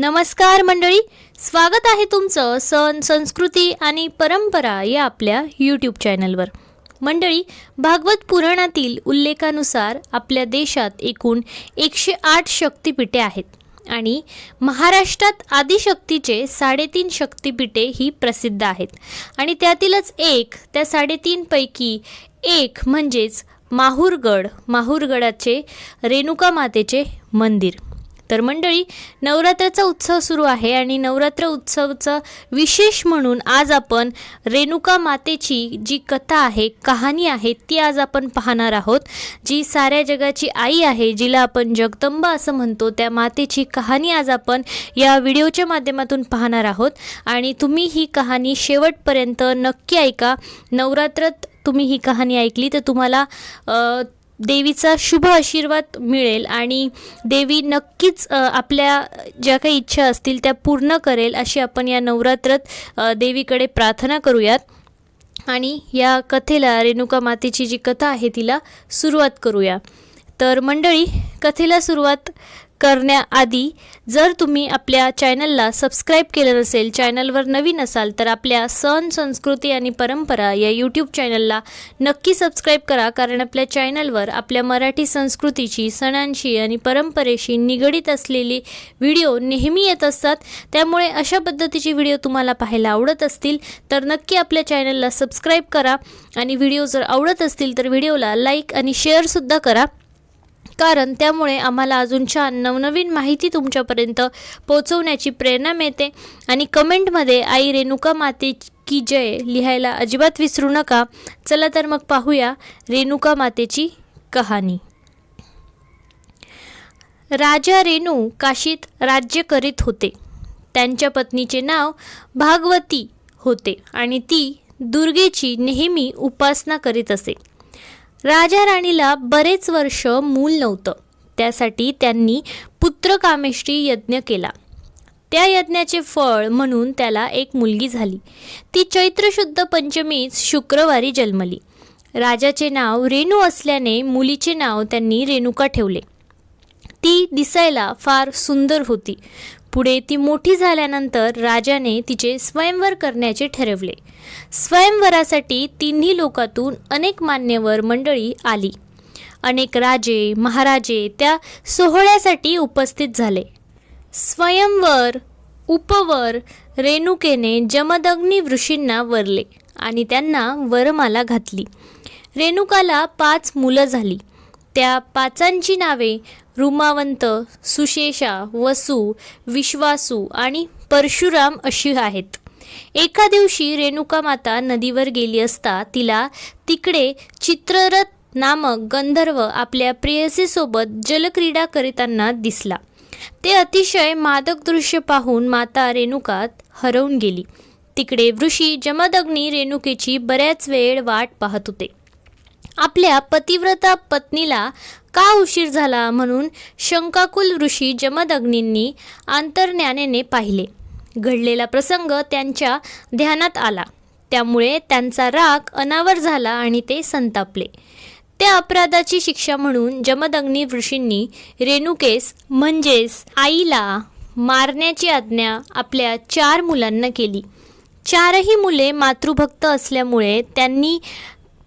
नमस्कार मंडळी स्वागत आहे तुमचं सण संस्कृती आणि परंपरा या आपल्या यूट्यूब चॅनलवर मंडळी भागवत पुराणातील उल्लेखानुसार आपल्या देशात एकूण एकशे आठ शक्तिपीठे आहेत आणि महाराष्ट्रात आदिशक्तीचे साडेतीन शक्तिपीठे ही प्रसिद्ध आहेत. आणि त्यातीलच एक त्या साडेतीनपैकी एक म्हणजेच माहूरगड माहूरगडाचे रेणुका मातेचे मंदिर. तर मंडळी नवरात्राचा उत्सव सुरू आहे आणि नवरात्र उत्सवचं विशेष म्हणून आज आपण रेणुका मातेची जी कथा आहे कहाणी आहे ती आज आपण पाहणार आहोत. जी साऱ्या जगाची आई आहे जिला आपण जगदंबा असं म्हणतो त्या मातेची कहाणी आज आपण या व्हिडिओच्या माध्यमातून पाहणार आहोत. आणि तुम्ही ही कहाणी शेवटपर्यंत नक्की ऐका. नवरात्रात तुम्ही ही कहाणी ऐकली तर तुम्हाला देवीचा शुभ आशीर्वाद मिळेल आणि देवी नक्कीच आपल्या ज्या काही इच्छा असतील त्या पूर्ण करेल अशी आपण या नवरात्रात देवीकडे प्रार्थना करूयात. आणि या कथेला रेणुका मातेची जी कथा आहे तिला सुरुवात करूया. तर मंडळी कथेला सुरुवात करण्याआधी जर तुम्ही आपल्या चॅनलला सबस्क्राईब केलं नसेल चॅनलवर नवीन असाल तर आपल्या सण संस्कृती आणि परंपरा या यूट्यूब चॅनलला नक्की सबस्क्राईब करा कारण आपल्या चॅनलवर आपल्या मराठी संस्कृतीची सणांशी आणि परंपरेशी निगडीत असलेली व्हिडिओ नेहमी येत असतात. त्यामुळे अशा पद्धतीचे व्हिडिओ तुम्हाला पाहायला आवडत असतील तर नक्की आपल्या चॅनलला सबस्क्राईब करा. आणि व्हिडिओ जर आवडत असतील तर व्हिडिओला लाईक आणि शेअरसुद्धा करा. कारण त्यामुळे आम्हाला अजून छान नवनवीन माहिती तुमच्यापर्यंत पोहोचवण्याची प्रेरणा मिळते. आणि कमेंटमध्ये आई रेणुका माते की जय लिहायला अजिबात विसरू नका. चला तर मग पाहूया रेणुका मातेची कहाणी. राजा रेणू काशीत राज्य करीत होते. त्यांच्या पत्नीचे नाव भागवती होते आणि ती दुर्गेची नेहमी उपासना करीत असे. राजा राणीला बरेच वर्ष मूल नव्हतं. त्यासाठी त्यांनी पुत्रकामेष्टी यज्ञ केला. त्या यज्ञाचे फळ म्हणून त्याला एक मुलगी झाली. ती चैत्रशुद्ध पंचमीच शुक्रवारी जन्मली. राजाचे नाव रेणू असल्याने मुलीचे नाव त्यांनी रेणुका ठेवले. ती दिसायला फार सुंदर होती. पुढे ती मोठी झाल्यानंतर राजाने तिचे स्वयंवर करण्याचे ठरवले. स्वयंवरासाठी तिन्ही लोकातून अनेक मान्यवर मंडळी आली. अनेक राजे महाराजे त्या सोहळ्यासाठी उपस्थित झाले. स्वयंवर उपवर रेणुकेने जमदग्नी ऋषींना वरले आणि त्यांना वरमाला घातली. रेणुकाला पाच मुलं झाली. त्या पाचांची नावे रुमावंत सुशेषा वसु विश्वासू आणि परशुराम अशी आहेत. एका दिवशी रेणुका माता नदीवर गेली असता तिला तिकडे चित्ररथ नामक गंधर्व आपल्या प्रेयसीसोबत जलक्रीडा करीताना दिसला. ते अतिशय मादक दृश्य पाहून माता रेणुकात हरवून गेली. तिकडे ऋषी जमदग्नी रेणुकेची बऱ्याच वेळ वाट पाहत होते. आपल्या पतिव्रता पत्नीला का उशीर झाला म्हणून शंकाकुल ऋषी जमदग्नींनी आंतरज्ञानेने पाहिले. घडलेला प्रसंग त्यांच्या ध्यानात आला. त्यामुळे त्यांचा राग अनावर झाला आणि ते संतापले. त्या अपराधाची शिक्षा म्हणून जमदग्नी ऋषींनी रेणुकेस म्हणजेच आईला मारण्याची आज्ञा आपल्या चार मुलांना केली. चारही मुले मातृभक्त असल्यामुळे त्यांनी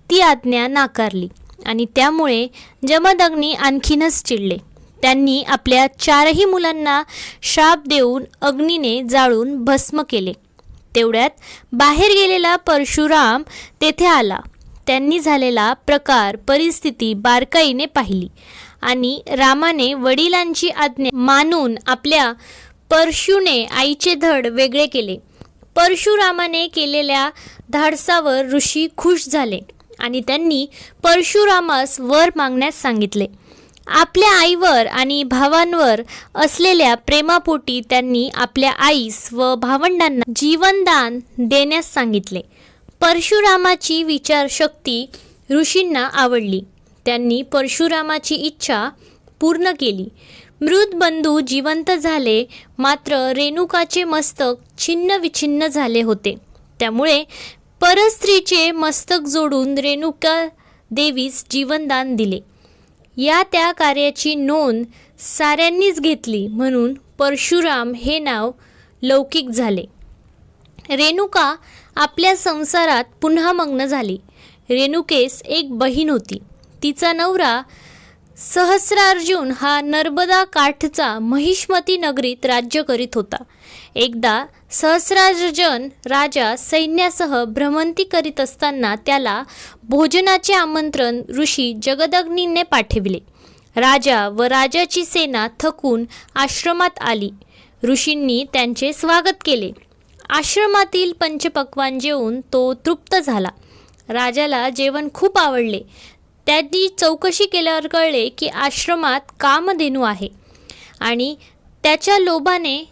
ती आज्ञा नाकारली. आणि त्यामुळे जमदग्नी आणखीनच चिडले. त्यांनी आपल्या चारही मुलांना शाप देऊन अग्नीने जाळून भस्म केले. तेवढ्यात बाहेर गेलेला परशुराम तेथे आला. त्यांनी झालेला प्रकार परिस्थिती बारकाईने पाहिली आणि रामाने वडिलांची आज्ञा मानून आपल्या परशुने आईचे धड वेगळे केले. परशुरामाने केलेल्या धाडसावर ऋषी खुश झाले. आणि त्यांनी परशुरामास वर मागण्यास सांगितले. आपल्या आईवर आणि भावांवर असलेल्या प्रेमापोटी त्यांनी आपल्या आईस व भावंडांना जीवनदान देण्यास सांगितले. परशुरामाची विचारशक्ती ऋषींना आवडली. त्यांनी परशुरामाची इच्छा पूर्ण केली. मृत बंधू जिवंत झाले मात्र रेणुकाचे मस्तक छिन्न विछिन्न झाले होते. त्यामुळे परस्त्रीचे मस्तक जोडून रेणुका देवीस जीवनदान दिले. या त्या कार्याची नोंद साऱ्यांनीच घेतली म्हणून परशुराम हे नाव लौकिक झाले. रेणुका आपल्या संसारात पुन्हा मग्न झाली. रेणुकेस एक बहीण होती. तिचा नवरा सहस्रार्जुन हा नर्मदा काठचा महिष्मती नगरीत राज्य करीत होता. एकदा सहस्रार्जन राजा सैन्यासह भ्रमंती करीत असताना त्याला भोजनाचे आमंत्रण ऋषी जगदग्नीने पाठविले. राजा व राजाची सेना थकून आश्रमात आली. ऋषींनी त्यांचे स्वागत केले. आश्रमातील पंचपक्वान जेवून तो तृप्त झाला. राजाला जेवण खूप आवडले. त्यांनी चौकशी केल्यावर कळले की आश्रमात कामधेनू आहे. आणि त्याच्या लोभाने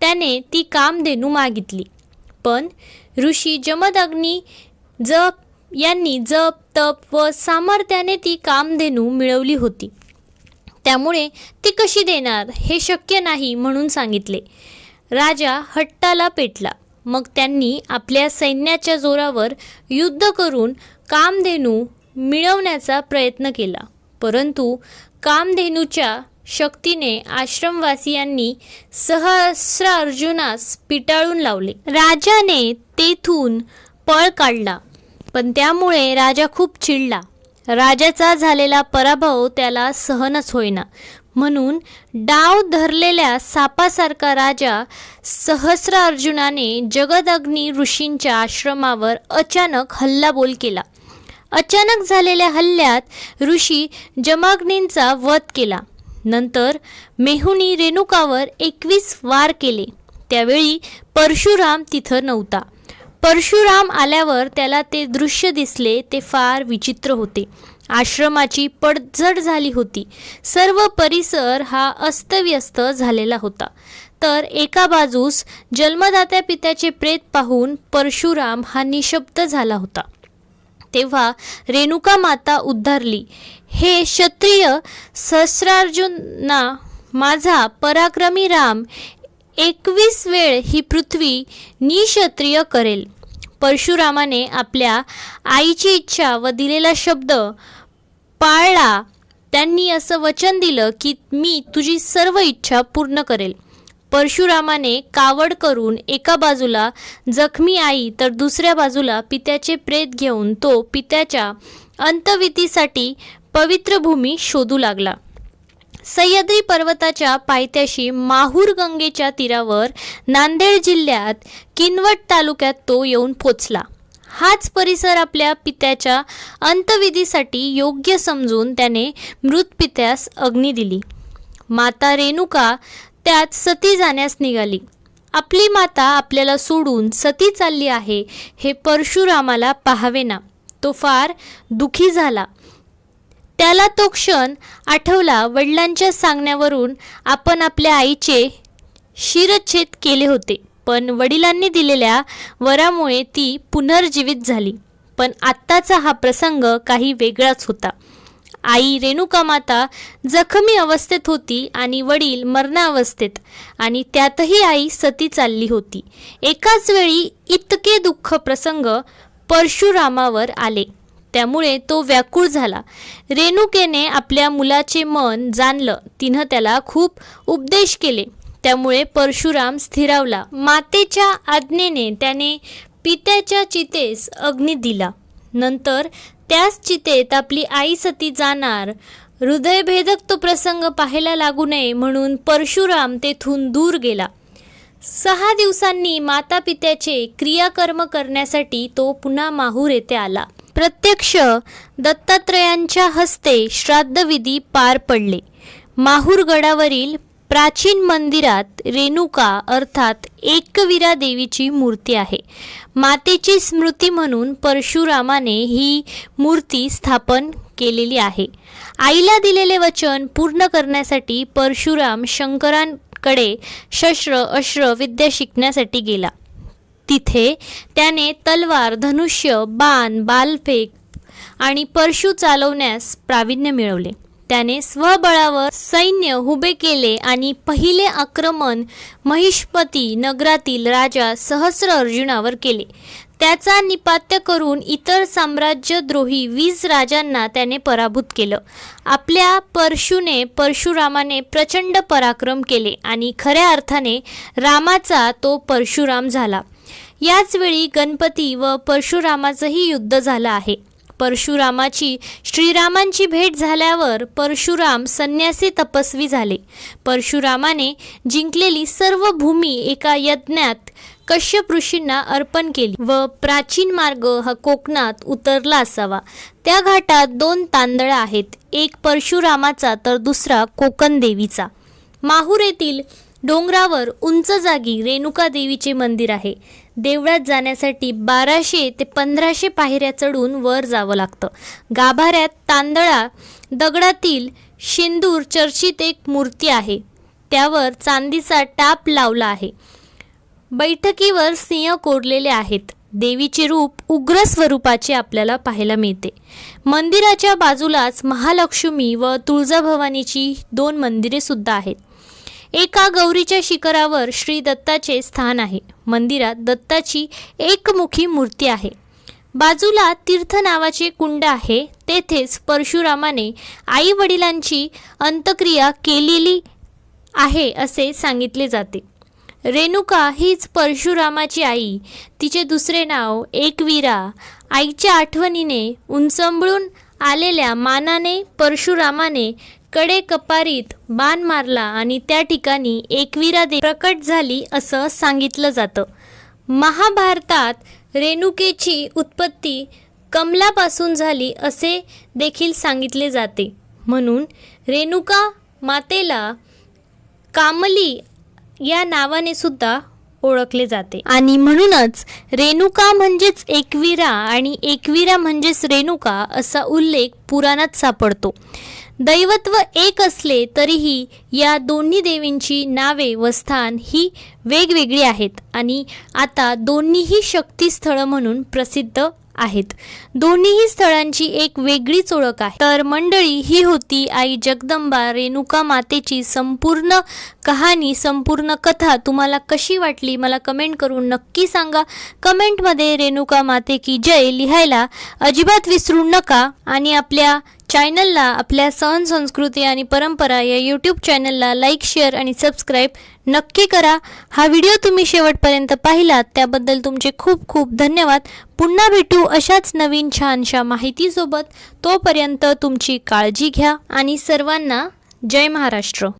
त्याने ती कामधेनू मागितली. पण ऋषी जमदग्नी जप यांनी जप तप व सामर्थ्याने ती कामधेनू मिळवली होती. त्यामुळे ती कशी देणार हे शक्य नाही म्हणून सांगितले. राजा हट्टाला पेटला. मग त्यांनी आपल्या सैन्याच्या जोरावर युद्ध करून कामधेनू मिळवण्याचा प्रयत्न केला. परंतु कामधेनूच्या शक्तीने आश्रमवासियांनी सहस्र अर्जुनास पिटाळून लावले. राजाने तेथून पळ काढला पण त्यामुळे राजा खूप चिडला. राजाचा झालेला पराभव त्याला सहनच होईना. म्हणून डाव धरलेल्या सापासारखा राजा सहस्र अर्जुनाने जगदग्नी ऋषींच्या आश्रमावर अचानक हल्लाबोल केला. अचानक झालेल्या हल्ल्यात ऋषी जमाग्नींचा वध केला. नंतर मेहुनी रेणुकावर एकवीस वार केले. त्यावेळी परशुराम तिथं नव्हता. परशुराम आल्यावर त्याला ते दृश्य दिसले ते फार विचित्र होते. आश्रमाची पडझड झाली होती. सर्व परिसर हा अस्तव्यस्त झालेला होता. तर एका बाजूस जन्मदात्या पित्याचे प्रेत पाहून परशुराम हा निशब्द झाला होता. तेव्हा रेणुका माता उद्धारली हे क्षत्रिय सहस्रार्जुना माझा पराक्रमी राम एकवीस वेळ ही पृथ्वी निक्षत्रिय करेल परशुरामाने आपल्या आईची इच्छा व दिलेला शब्द पाळला. त्यांनी असं वचन दिलं की मी तुझी सर्व इच्छा पूर्ण करेल. परशुरामाने कावड करून एका बाजूला जखमी आई तर दुसऱ्या बाजूला पित्याचे प्रेत घेऊन तो पित्याच्या अंतवितीसाठी पवित्र भूमी शोधू लागला. सह्याद्री पर्वताच्या पायथ्याशी माहूर गंगेच्या तीरावर नांदेड जिल्ह्यात किनवट तालुक्यात तो येऊन पोचला. हाच परिसर आपल्या पित्याच्या अंतविधीसाठी योग्य समजून त्याने मृत पित्यास अग्नी दिली. माता रेणुका त्यात सती जाण्यास निघाली. आपली माता आपल्याला सोडून सती चालली आहे हे परशुरामाला पाहावेना. तो फार दुखी झाला. त्याला तो क्षण आठवला वडिलांच्या सांगण्यावरून आपण आपल्या आईचे शिरच्छेद केले होते पण वडिलांनी दिलेल्या वरामुळे ती पुनर्जीवित झाली. पण आत्ताचा हा प्रसंग काही वेगळाच होता. आई रेणुका माता जखमी अवस्थेत होती आणि वडील मरणावस्थेत. आणि त्यातही आई सती चालली होती. एकाच वेळी इतके दुःख प्रसंग परशुरामावर आले. त्यामुळे तो व्याकुळ झाला. रेणुकेने आपल्या मुलाचे मन जाणलं. तिनं त्याला खूप उपदेश केले. त्यामुळे परशुराम स्थिरावला. मातेच्या आज्ञेने त्याने पित्याच्या चितेस अग्नी दिला. नंतर त्याच चितेत आपली आई सती जाणार. हृदयभेदक तो प्रसंग पाहायला लागू नये म्हणून परशुराम तेथून दूर गेला. सहा दिवसांनी माता पित्याचे क्रियाकर्म करण्यासाठी तो पुन्हा माहूर येथे आला. प्रत्यक्ष दत्तात्रयांच्या हस्ते श्राद्धविधी पार पडले. माहूर गडावरील प्राचीन मंदिरात रेणुका अर्थात एकवीरा देवीची मूर्ती आहे. मातेची स्मृती म्हणून परशुरामाने ही मूर्ती स्थापन केलेली आहे. आईला दिलेले वचन पूर्ण करण्यासाठी परशुराम शंकरांकडे शस्त्र अश्र विद्या शिकण्यासाठी गेला. तिथे त्याने तलवार धनुष्य बाण बालफेक आणि परशु चालवण्यास प्रावीण्य मिळवले. त्याने स्वबळावर सैन्य उभे केले आणि पहिले आक्रमण महिष्पती नगरातील राजा सहस्र अर्जुनावर केले. त्याचा निपात्य करून इतर साम्राज्यद्रोही वीस राजांना त्याने पराभूत केलं. आपल्या परशुने परशुरामाने प्रचंड पराक्रम केले आणि खऱ्या अर्थाने रामाचा तो परशुराम झाला. याचवेळी गणपती व परशुरामाचंही युद्ध झालं आहे. परशुरामाची श्रीरामांची भेट झाल्यावर परशुराम संन्यासी तपस्वी झाले. परशुरामाने जिंकलेली सर्व भूमी एका यज्ञात कश्यप ऋषींना अर्पण केली व प्राचीन मार्ग हा कोकणात उतरला असावा. त्या घाटात दोन तांदळं आहेत एक परशुरामाचा तर दुसरा कोकण देवीचा. माहूर येथील डोंगरावर उंच जागी रेणुका देवीचे मंदिर आहे. देवळात जाण्यासाठी बाराशे ते पंधराशे पायऱ्या चढून वर जावं लागतं. गाभाऱ्यात तांदळा दगडातील शेंदूर चर्चित एक मूर्ती आहे. त्यावर चांदीचा टाप लावला आहे. बैठकीवर सिंह कोरलेले आहेत. देवीचे रूप उग्र स्वरूपाचे आपल्याला पाहायला मिळते. मंदिराच्या बाजूलाच महालक्ष्मी व तुळजाभवानीची दोन मंदिरे सुद्धा आहेत. एका गौरीच्या शिखरावर श्री दत्ताचे स्थान आहे. मंदिरात दत्ताची एकमुखी मूर्ती आहे. बाजूला तीर्थ नावाचे कुंड आहे. तेथेच परशुरामाने आई वडिलांची अंत्यक्रिया केलेली आहे असे सांगितले जाते. रेणुका हीच परशुरामाची आई. तिचे दुसरे नाव एकवीरा. आईच्या आठवणीने उंचंबळून आलेल्या मानाने परशुरामाने कडे कपारीत बाण मारला आणि त्या ठिकाणी एकवीरा दे प्रकट झाली असं सांगितलं जातं. महाभारतात रेणुकेची उत्पत्ती कमलापासून झाली असे देखील सांगितले जाते. म्हणून रेणुका मातेला कामली या नावाने सुद्धा ओळखले जाते. आणि म्हणूनच रेणुका म्हणजेच एकवीरा आणि एकवीरा म्हणजेच रेणुका असा उल्लेख पुराणात सापडतो. दैवत्व एक असले तरीही या दोन्ही देवींची नावे व स्थान ही वेगवेगळी आहेत आणि आता दोन्हीही शक्तीस्थळं म्हणून प्रसिद्ध आहेत. दोन्हीही स्थळांची एक वेगळीच ओळख आहे. तर मंडळी ही होती आई जगदंबा रेणुका मातेची संपूर्ण कहाणी संपूर्ण कथा. तुम्हाला कशी वाटली? मला कमेंट करून नक्की सांगा. कमेंटमध्ये रेणुका माते की जय लिहायला अजिबात विसरू नका आणि आपल्या चॅनलला आपल्या सण संस्कृती आणि परंपरा या यूट्यूब चॅनलला लाईक शेअर आणि सबस्क्राईब नक्की करा. हा व्हिडिओ तुम्ही शेवटपर्यंत पाहिलात त्याबद्दल तुमचे खूप खूप धन्यवाद. पुन्हा भेटू अशाच नवीन छानशा माहितीसोबत. तोपर्यंत तुमची काळजी घ्या आणि सर्वांना जय महाराष्ट्र.